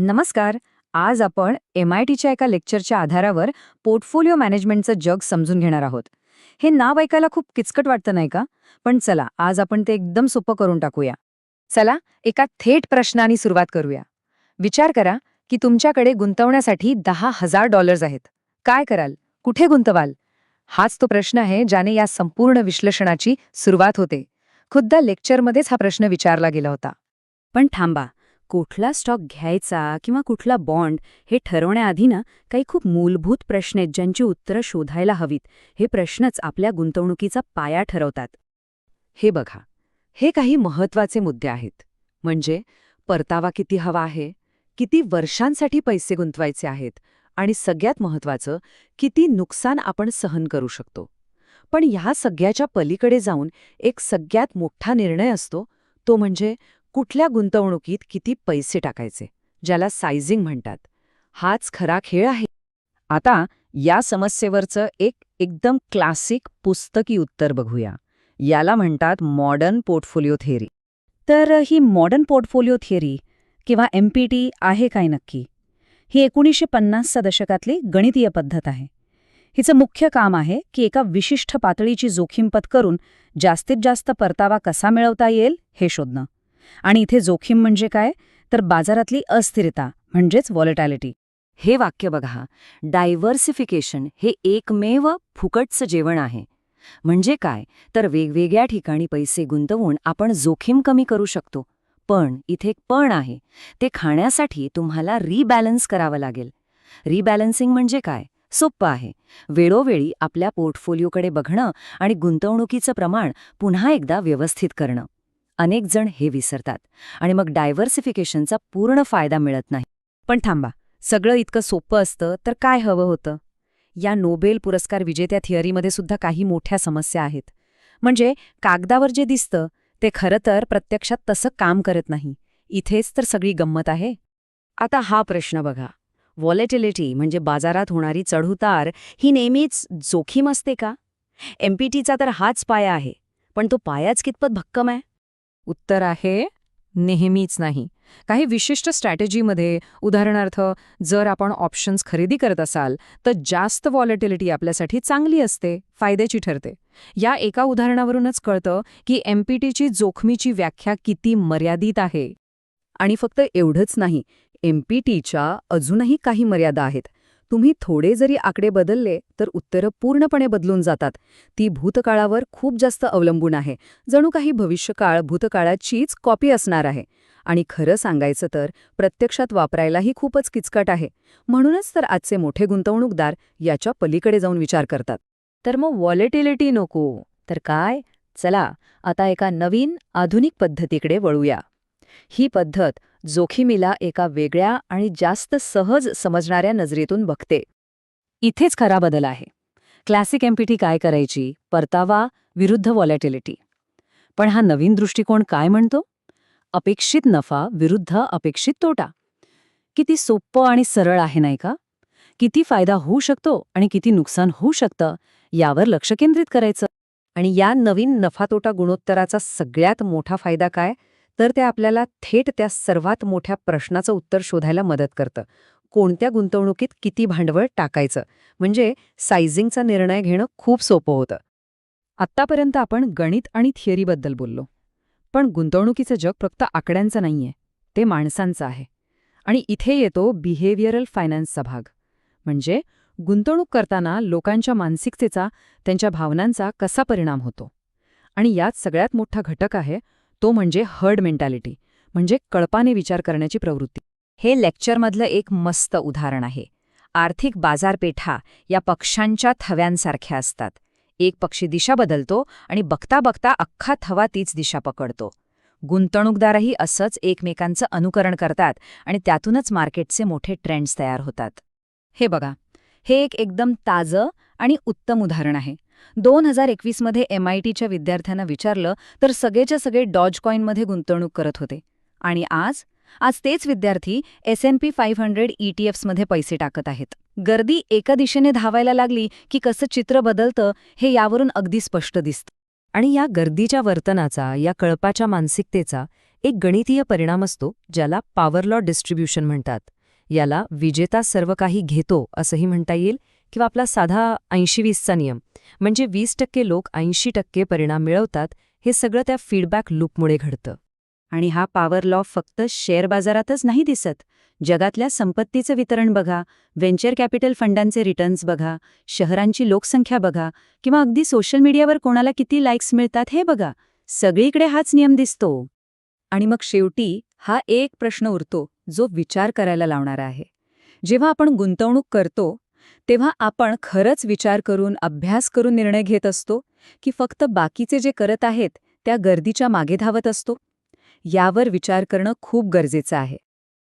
नमस्कार. आज आपण एम आय टीच्या एका लेक्चरच्या आधारावर पोर्टफोलिओ मॅनेजमेंटचं जग समजून घेणार आहोत. हे नाव ऐकायला खूप किचकट वाटतं नाही का? पण चला आज आपण ते एकदम सोपं करून टाकूया. चला एका थेट प्रश्नाने सुरुवात करूया. विचार करा की तुमच्याकडे गुंतवण्यासाठी दहा हजार डॉलर्स आहेत. काय कराल? कुठे गुंतवाल? हाच तो प्रश्न आहे ज्याने या संपूर्ण विश्लेषणाची सुरुवात होते. खुद्द लेक्चरमध्येच हा प्रश्न विचारला गेला होता. पण थांबा. कुठला स्टॉक घ्यायचा किंवा कुठला बॉन्ड हे ठरवण्याआधी ना काही खूप मूलभूत प्रश्न आहेत ज्यांची उत्तरं शोधायला हवीत. हे प्रश्नच आपल्या गुंतवणुकीचा पाया ठरवतात. हे बघा. हे काही महत्त्वाचे मुद्दे आहेत. म्हणजे परतावा किती हवा आहे किती वर्षांसाठी पैसे गुंतवायचे आहेत आणि सगळ्यात महत्वाचं किती नुकसान आपण सहन करू शकतो. पण ह्या सगळ्याच्या पलीकडे जाऊन एक सगळ्यात मोठा निर्णय असतो तो म्हणजे कुठल्या गुंतवणुकीत किती पैसे टाकायचे ज्याला सायझिंग म्हणतात. हाच खरा खेळ आहे. आता या समस्येवरचं एक एकदम क्लासिक पुस्तकी उत्तर बघूया. याला म्हणतात मॉडर्न पोर्टफोलिओ थिअरी तर ही मॉडर्न पोर्टफोलिओ थिअरी किंवा एम पी टी आहे काय नक्की? ही एकोणीसशे पन्नासच्या दशकातली गणितीय पद्धत आहे. हिचं मुख्य काम आहे की एका विशिष्ट पातळीची जोखीम पत्करून जास्तीत जास्त परतावा कसा मिळवता येईल हे शोधणं. आणि इथे जोखीम म्हणजे काय? तर बाजारातली अस्थिरता म्हणजेच व्हॉलेटॅलिटी हे वाक्य बघा. डायव्हर्सिफिकेशन हे एकमेव फुकटचं जेवण आहे. म्हणजे काय? तर वेगवेगळ्या ठिकाणी पैसे गुंतवून आपण जोखीम कमी करू शकतो. पण इथे एक पण आहे. ते खाण्यासाठी तुम्हाला रिबॅलन्स करावं लागेल. रिबॅलन्सिंग म्हणजे काय? सोप्पं आहे. वेळोवेळी आपल्या पोर्टफोलिओकडे बघणं आणि गुंतवणुकीचं प्रमाण पुन्हा एकदा व्यवस्थित करणं. अनेक जण हे विसरतात आणि मग डायव्हर्सिफिकेशनचा पूर्ण फायदा मिळत नाही. पण थांबा सगळं इतकं सोपं असतं तर काय हवं होतं? या नोबेल पुरस्कार विजेत्या थिअरीमध्ये सुद्धा काही मोठ्या समस्या आहेत. म्हणजे कागदावर जे दिसतं ते खरं तर प्रत्यक्षात तसं काम करत नाही. इथेच तर सगळी गंमत आहे. आता हा प्रश्न बघा. व्हॉलेटिलिटी म्हणजे बाजारात होणारी चढउतार ही नेहमीच जोखीम असते का? एमपीटीचा तर हाच पाया आहे. पण तो पायाच कितपत भक्कम आहे? उत्तर आहे नेहमीच नाही. काही विशिष्ट स्ट्रॅटेजीमध्ये उदाहरणार्थ जर आपण ऑप्शन्स खरेदी करत असाल तर जास्त व्हॉलेटिलिटी आपल्यासाठी चांगली असते फायद्याची ठरते. या एका उदाहरणावरूनच कळतं की एमपीटीची जोखमीची व्याख्या किती मर्यादित आहे. आणि फक्त एवढंच नाही एमपीटीच्या अजूनही काही मर्यादा आहेत. तुम्ही थोडे जरी आकडे बदलले तर उत्तरं पूर्णपणे बदलून जातात. ती भूतकाळावर खूप जास्त अवलंबून आहे. जणू काही भविष्यकाळ भूतकाळाचीच कॉपी असणार आहे. आणि खरं सांगायचं तर प्रत्यक्षात वापरायलाही खूपच किचकट आहे. म्हणूनच तर आजचे मोठे गुंतवणूकदार याच्या पलीकडे जाऊन विचार करतात. तर मग वॉलेटिलिटी नको. तर काय? चला आता एका नवीन आधुनिक पद्धतीकडे वळूया. ही पद्धत जोखीमीला एका वेगळ्या आणि जास्त सहज समजणाऱ्या नजरेतून बघते. इथेच खरा बदल आहे. क्लासिक एमपीटी काय करायची? परतावा विरुद्ध व्हॉलेटिलिटी. पण हा नवीन दृष्टिकोन काय म्हणतो? अपेक्षित नफा विरुद्ध अपेक्षित तोटा. किती सोपं आणि सरळ आहे नाही का? किती फायदा होऊ शकतो आणि किती नुकसान होऊ शकतं यावर लक्ष केंद्रित करायचं. आणि या नवीन नफा-तोटा गुणोत्तराचा सगळ्यात मोठा फायदा काय? तर ते आपल्याला थेट त्या सर्वात मोठ्या प्रश्नाचं उत्तर शोधायला मदत करतं. कोणत्या गुंतवणुकीत किती भांडवल टाकायचं? म्हणजे सायझिंगचा निर्णय घेणं खूप सोपं होतं. आत्तापर्यंत आपण गणित आणि थिअरीबद्दल बोललो. पण गुंतवणुकीचं जग फक्त आकड्यांचं नाहीये ते माणसांचं आहे. आणि इथे येतो बिहेवियरल फायनान्सचा भाग. म्हणजे गुंतवणूक करताना लोकांच्या मानसिकतेचा त्यांच्या भावनांचा कसा परिणाम होतो? आणि यात सगळ्यात मोठा घटक आहे तो म्हणजे हर्ड मेंटॅलिटी म्हणजे कळपाने विचार करण्याची प्रवृत्ती. हे लेक्चरमधलं एक मस्त उदाहरण आहे. आर्थिक बाजारपेठा या पक्ष्यांच्या थव्यांसारख्या असतात. एक पक्षी दिशा बदलतो आणि बघता बघता अख्खा थवा तीच दिशा पकडतो. गुंतवणूकदारही असंच एकमेकांचं अनुकरण करतात आणि त्यातूनच मार्केटचे मोठे ट्रेंड्स तयार होतात. हे बघा हे एक एकदम ताजं आणि उत्तम उदाहरण आहे. दोन हजार एकवीसमध्ये एम आय टीच्या विद्यार्थ्यांना विचारलं तर सगळेच्या सगळे डॉज कॉईनमध्ये गुंतवणूक करत होते. आणि आज आज तेच विद्यार्थी S N P five hundred ईटीएफ्समध्ये पैसे टाकत आहेत. गर्दी एका दिशेने धावायला लागली की कसं चित्र बदलतं हे यावरून अगदी स्पष्ट दिसतं. आणि या गर्दीच्या वर्तनाचा या कळपाच्या मानसिकतेचा एक गणितीय परिणाम असतो ज्याला पॉवर लॉ डिस्ट्रीब्युशन म्हणतात. याला विजेता सर्व काही घेतो असंही म्हणता येईल किंवा आपला साधा ऐंशी वीसचा नियम. म्हणजे वीस टक्के लोक ऐंशी टक्के परिणाम मिळवतात हे सगळं त्या फीडबॅक लूपमुळे घडतं. आणि हा पॉवर लॉ फक्त शेअर बाजारातच नाही दिसत. जगातल्या संपत्तीचं वितरण बघा व्हेंचर कॅपिटल फंडांचे रिटर्न्स बघा शहरांची लोकसंख्या बघा किंवा अगदी सोशल मीडियावर कोणाला किती लाईक्स मिळतात हे बघा. सगळीकडे हाच नियम दिसतो. आणि मग शेवटी हा एक प्रश्न उरतो जो विचार करायला लावणारा आहे. जेव्हा आपण गुंतवणूक करतो तेव्हा आपण खरंच विचार करून अभ्यास करून निर्णय घेत असतो की फक्त बाकीचे जे करत आहेत त्या गर्दीच्या मागे धावत असतो? यावर विचार करणं खूप गरजेचं आहे.